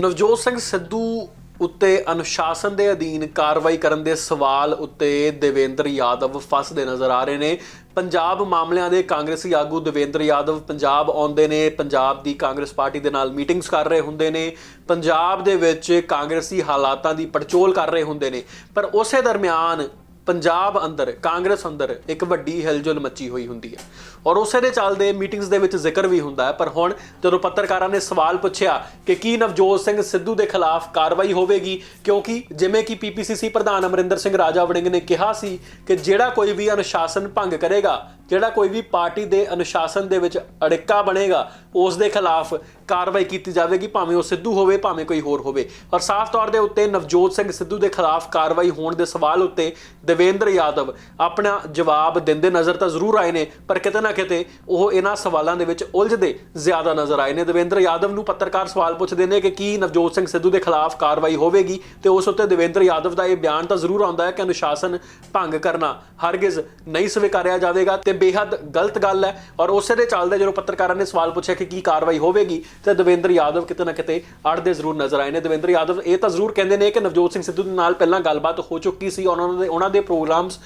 ਨਵਜੋਤ ਸਿੰਘ ਸਿੱਧੂ ਉੱਤੇ ਅਨੁਸ਼ਾਸਨ ਦੇ ਅਧੀਨ ਕਾਰਵਾਈ ਕਰਨ ਦੇ ਸਵਾਲ ਉੱਤੇ ਦੇਵੇਂਦਰ ਯਾਦਵ ਫਸਦੇ ਨਜ਼ਰ ਆ ਰਹੇ ਨੇ। ਪੰਜਾਬ ਮਾਮਲਿਆਂ ਦੇ ਕਾਂਗਰਸੀ ਆਗੂ ਦੇਵੇਂਦਰ ਯਾਦਵ ਪੰਜਾਬ ਆਉਂਦੇ ਨੇ। ਪੰਜਾਬ ਦੀ ਕਾਂਗਰਸ ਪਾਰਟੀ ਦੇ ਨਾਲ ਮੀਟਿੰਗਸ ਕਰ ਰਹੇ ਹੁੰਦੇ ਨੇ। ਪੰਜਾਬ ਦੇ ਵਿੱਚ ਕਾਂਗਰਸੀ ਹਾਲਾਤਾਂ ਦੀ ਪੜਚੋਲ ਕਰ ਰਹੇ ਹੁੰਦੇ ਨੇ। ਪਰ ਉਸੇ ਦਰਮਿਆਨ ਪੰਜਾਬ ਅੰਦਰ, ਕਾਂਗਰਸ ਅੰਦਰ ਇੱਕ ਵੱਡੀ ਹਿਲਜੁਲ ਮੱਚੀ ਹੋਈ ਹੁੰਦੀ ਹੈ। ਔਰ ਉਸੇ ਦੇ ਚੱਲਦੇ ਮੀਟਿੰਗਸ ਦੇ ਵਿੱਚ ਜ਼ਿਕਰ ਵੀ ਹੁੰਦਾ ਹੈ। ਪਰ ਹੁਣ ਜਦੋਂ ਪੱਤਰਕਾਰਾਂ ਨੇ ਸਵਾਲ ਪੁੱਛਿਆ ਕਿ ਕੀ ਨਵਜੋਤ ਸਿੰਘ ਸਿੱਧੂ ਦੇ ਖਿਲਾਫ ਕਾਰਵਾਈ ਹੋਵੇਗੀ, ਕਿਉਂਕਿ ਜਿਵੇਂ ਕਿ ਪੀਪੀਸੀਸੀ ਪ੍ਰਧਾਨ ਅਮਰਿੰਦਰ ਸਿੰਘ ਰਾਜਾ ਵੜਿੰਗ ਨੇ ਕਿਹਾ ਸੀ ਕਿ ਜਿਹੜਾ ਕੋਈ ਵੀ ਅਨੁਸ਼ਾਸਨ ਭੰਗ ਕਰੇਗਾ ਜਿਹੜਾ ਕੋਈ ਵੀ ਪਾਰਟੀ ਦੇ ਅਨੁਸ਼ਾਸਨ ਦੇ ਵਿੱਚ ਅੜਿੱਕਾ ਬਣੇਗਾ, ਉਸ ਦੇ ਖਿਲਾਫ ਕਾਰਵਾਈ ਕੀਤੀ ਜਾਵੇਗੀ, ਭਾਵੇਂ ਉਹ ਸਿੱਧੂ ਹੋਵੇ, ਭਾਵੇਂ ਕੋਈ ਹੋਰ ਹੋਵੇ। ਔਰ ਸਾਫ਼ ਤੌਰ ਦੇ ਉੱਤੇ ਨਵਜੋਤ ਸਿੰਘ ਸਿੱਧੂ ਦੇ ਖਿਲਾਫ ਕਾਰਵਾਈ ਹੋਣ ਦੇ ਸਵਾਲ ਉੱਤੇ ਦੇਵੇਂਦਰ ਯਾਦਵ ਆਪਣਾ ਜਵਾਬ ਦਿੰਦੇ ਨਜ਼ਰ ਤਾਂ ਜ਼ਰੂਰ ਆਏ ਨੇ, ਪਰ ਕਿਤੇ ਨਾ ਕਿਤੇ ਉਹ ਇਹਨਾਂ ਸਵਾਲਾਂ ਦੇ ਵਿੱਚ ਉਲਝਦੇ ਜ਼ਿਆਦਾ ਨਜ਼ਰ ਆਏ ਨੇ। ਦੇਵੇਂਦਰ ਯਾਦਵ ਨੂੰ ਪੱਤਰਕਾਰ ਸਵਾਲ ਪੁੱਛਦੇ ਨੇ ਕਿ ਕੀ ਨਵਜੋਤ ਸਿੰਘ ਸਿੱਧੂ ਦੇ ਖਿਲਾਫ ਕਾਰਵਾਈ ਹੋਵੇਗੀ ਤੇ ਉਸ ਉੱਤੇ ਦੇਵੇਂਦਰ ਯਾਦਵ ਦਾ ਇਹ ਬਿਆਨ ਤਾਂ ਜ਼ਰੂਰ ਆਉਂਦਾ ਹੈ ਕਿ ਅਨੁਸ਼ਾਸਨ ਭੰਗ ਕਰਨਾ ਹਰਗਿਜ਼ ਨਹੀਂ ਸਵੀਕਾਰਿਆ ਜਾਵੇਗਾ ਤੇ ਬੇਹੱਦ ਗਲਤ ਗੱਲ ਹੈ ਔਰ ਉਸੇ ਦੇ ਚੱਲਦੇ ਜਦੋਂ ਪੱਤਰਕਾਰਾਂ ਨੇ ਸਵਾਲ ਪੁੱਛਿਆ ਕਿ ਕੀ ਕਾਰਵਾਈ ਹੋਵੇਗੀ, ਤੇ ਦਵਿੰਦਰ ਯਾਦਵ ਕਿਤੇ ਨਾ ਕਿਤੇ ਅੜਦੇ ਜ਼ਰੂਰ ਨਜ਼ਰ ਆਏ ਨੇ। ਦਵਿੰਦਰ ਯਾਦਵ, ਇਹ ਤਾਂ ਜ਼ਰੂਰ ਕਹਿੰਦੇ ਨੇ ਕਿ ਨਵਜੋਤ ਸਿੰਘ ਸਿੱਧੂ ਦੇ ਨਾਲ ਪਹਿਲਾਂ ਗੱਲਬਾਤ ਹੋ ਚੁੱਕੀ ਸੀ ਉਹਨਾਂ ਦੇ ਉਹਨਾਂ ਦੇ ਪ੍ਰੋਗਰਾਮਸ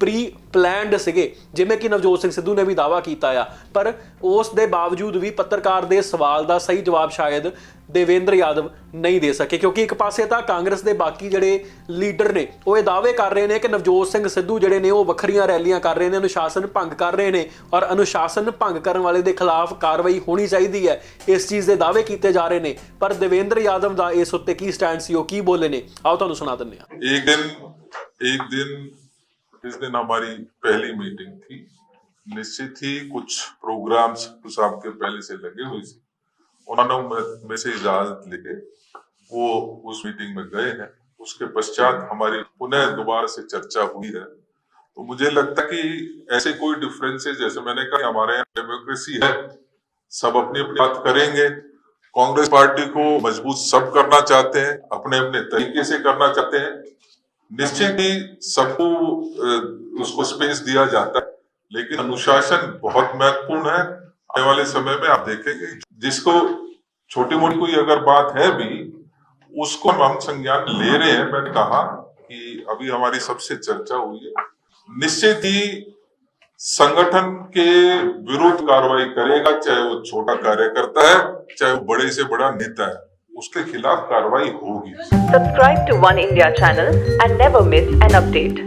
ਪ੍ਰੀ ਪਲਾਨਡ ਸੀਗੇ। ਜਿਵੇਂ ਕਿ ਨਵਜੋਤ ਸਿੰਘ ਸਿੱਧੂ ਨੇ ਵੀ ਦਾਵਾ ਕੀਤਾ ਆ। ਪਰ ਉਸ ਦੇ ਬਾਵਜੂਦ ਵੀ ਪੱਤਰਕਾਰ ਦੇ ਸਵਾਲ ਦਾ ਸਹੀ ਜਵਾਬ ਸ਼ਾਇਦ ਦੇਵਿੰਦਰ ਯਾਦਵ ਨਹੀਂ ਦੇ ਸਕੇ। ਕਿਉਂਕਿ ਇੱਕ ਪਾਸੇ ਤਾਂ ਕਾਂਗਰਸ ਦੇ ਬਾਕੀ ਜਿਹੜੇ ਲੀਡਰ ਨੇ, ਉਹ ਇਹ ਦਾਅਵੇ ਕਰ ਰਹੇ ਨੇ ਕਿ ਨਵਜੋਤ ਸਿੰਘ ਸਿੱਧੂ ਜਿਹੜੇ ਨੇ, ਉਹ ਵੱਖਰੀਆਂ ਰੈਲੀਆਂ ਕਰ ਰਹੇ ਨੇ, ਅਨੁਸ਼ਾਸਨ ਭੰਗ ਕਰ ਰਹੇ ਨੇ ਔਰ ਅਨੁਸ਼ਾਸਨ ਭੰਗ ਕਰਨ ਵਾਲੇ ਦੇ ਖਿਲਾਫ ਕਾਰਵਾਈ ਹੋਣੀ ਚਾਹੀਦੀ ਹੈ। ਇਸ ਚੀਜ਼ ਦੇ ਦਾਅਵੇ ਕੀਤੇ ਜਾ ਰਹੇ ਨੇ। ਪਰ ਦੇਵੇਂਦਰ ਯਾਦਵ ਦਾ ਇਸ ਉੱਤੇ ਕੀ ਸਟੈਂਡ ਸੀ, ਉਹ ਕੀ ਬੋਲੇ ਨੇ? ਆਓ ਤੁਹਾਨੂੰ ਸੁਣਾ ਦਿੰਦੇ ਹਾਂ। ਇੱਕ ਦਿਨ ਇੱਕ ਦਿਨ इस दिन हमारी पहली मीटिंग थी। निश्चित ही कुछ प्रोग्राम्स कुछ आपके पहले से लगे हुए थे। उन्होंने में- से इजाज़त लेके वो उस मीटिंग में गए हैं। उसके पश्चात हमारी पुनः दोबारा से चर्चा हुई है। तो मुझे लगता कि ऐसे कोई डिफरेंसेस जैसे मैंने कहा हमारे यहाँ डेमोक्रेसी है। सब अपनी अपनी बात करेंगे। कांग्रेस पार्टी को मज़बूत सब करना चाहते हैं अपने अपने तरीके से करना चाहते हैं। निश्चित ही सबको उसको स्पेस दिया जाता है, लेकिन अनुशासन बहुत महत्वपूर्ण है। आने वाले समय में आप देखेंगे, जिसको छोटी मोटी कोई अगर बात है भी, उसको हम संज्ञान ले रहे हैं। मैंने कहा कि अभी हमारी सबसे चर्चा हुई है। निश्चित ही संगठन के विरुद्ध कार्रवाई करेगा, चाहे वो छोटा कार्यकर्ता है, चाहे वो बड़े से बड़ा नेता है। उसके खिलाफ कार्रवाई होगी Subscribe to One India channel and never miss an update.